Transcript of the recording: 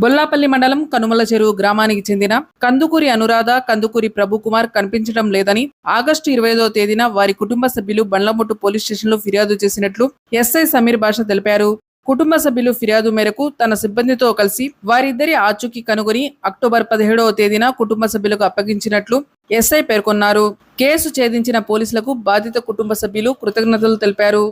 బొల్లాపల్లి మండలం కనుమల చెరువు గ్రామానికి చెందిన కందుకూరి అనురాధ కందుకూరి ప్రభుకుమార్ కనిపించడం లేదని ఆగస్టు ఇరవై తేదీన వారి కుటుంబ సభ్యులు బండ్లముట్టు పోలీస్ స్టేషన్లో ఫిర్యాదు చేసినట్లు ఎస్ఐ సమీర్ భాష తెలిపారు. కుటుంబ సభ్యులు ఫిర్యాదు మేరకు తన సిబ్బందితో కలిసి వారిద్దరి ఆచూకీ కనుగొని అక్టోబర్ పదిహేడవ తేదీన కుటుంబ సభ్యులకు అప్పగించినట్లు ఎస్ఐ పేర్కొన్నారు. కేసు ఛేదించిన పోలీసులకు బాధిత కుటుంబ సభ్యులు కృతజ్ఞతలు తెలిపారు.